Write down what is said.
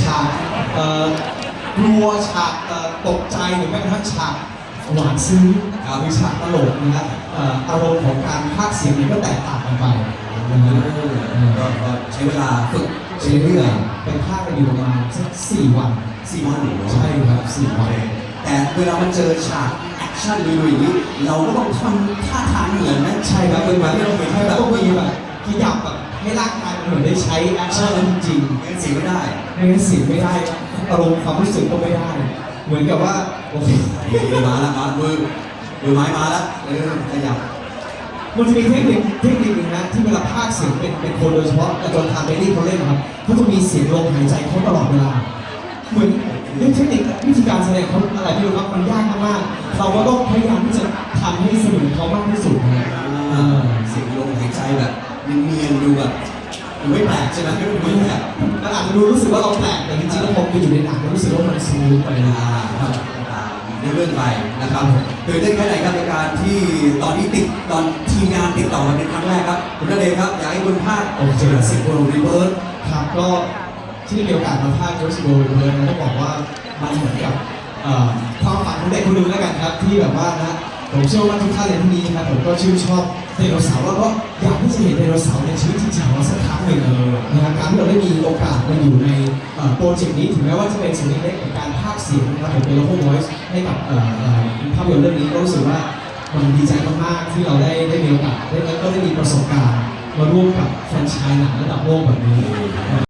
ฉากเอ่อกลัวฉากเอ่อตกใจหรือแม้กระทั่งฉากหวานซึ้งหรือฉากตลกนะฮะเอ่ออารมณ์ของการพากย์เสียงนี้ก็แตกต่างกันไปนะฮะก็ก็ใช้เวลาฝึกใช้เรื่อยไปพากย์กันอยู่ประมาณสักสี่วันสี่วันหรือใช่ครับสี่วันแต่เวลามันเจอฉากแอคชั่นลุยๆอย่างนี้เราก็ต้องทำท่าทางเหมือนไหมใช่ครับเป็นแบบที่เราเห็นให้ที่แบแบบบต้องมีแบบขยับแบบให้ร่างกายมันเหมือนได้ใช้แอคชั่นนั้นจริงไม่งั้นเสียไม่ ได้ๆไม่งั้นเสียงไม่ได้อารมณ์ความรู้สึกก็ไม่ได้ เหมือนกับว่าโอเคมือมาแล้วมามือมือไม้มาแล้วเออขยับมันจะมีเทคนิคเทคนิคหนึงนะที่เวลาพากย์เสียงเป็นเป็นคนโดยเฉพาะอาจารย์ทานเบลลี่เขาเล่นนะครับเขาจะมีเสียงลมหายใจเขาตลอดเวลา เหมือนด้วยเทคนิควิธีการแสดงเขาอะไรที่รู้ครับมันยากมากๆเราก็ต้องพยายามที่จะทำให้สนุกเขามากที่สุดนะเออเสียงลมหายใจแบบเนียนๆดูแบบ ดูไม่แปลกใช่ไหมไม่ดูไม่แปลกมันอาจจะดูรู้สึกว่าเราแปลกแต่จริงๆแล้วพอไปอยู่ในหนังมันรู้สึกว่ามันสมูทไปนะอ่าครับในเรื่องไปนะครับตื่นเต้นแค่ไหนครับในการที่ตอนนี้ติดตอนทีมงานติดต่อมาเป็นครั้งแรกครับคุณนั่นเองครับอยากให้คุณภาคโอเคสิบโปรรีเวิร์สครับก็ที่ได้มีโอกาสมาพากย์โจสโบว์เลยนะต้องบอกว่ามันเหมือนกับเอ่อความฝันของเด็กคนหนึงแล้วกันครับที่แบบว่านะผมเชื่อว่าทุกท่านในที่นี้ครับผมก็ชื่นชอบไดโนเสาร์แล้วก็อยากที่ จะเห็นไดโนเสาร์ในชีวิตจริงของเราสักครั้งหนึ่งนะครับการที่เราได้มีโอกาสมาอยู่ในโปรเจกต์นี้ถึงแม้ว่าจะเป็นส่วนเล็กๆของการพากย์เสียงนะครับผมเป็น local voice ให้กับภาพยนตร์เรื่องนี้ก็รู้สึกว่ามันดีใจมากๆที่เราได้ได้มีโอกาสได้แล้วก็ได้มีประสบการณ์มาร่วมกับแฟนไชายหนังระดับโลกแบบนี้นะครับ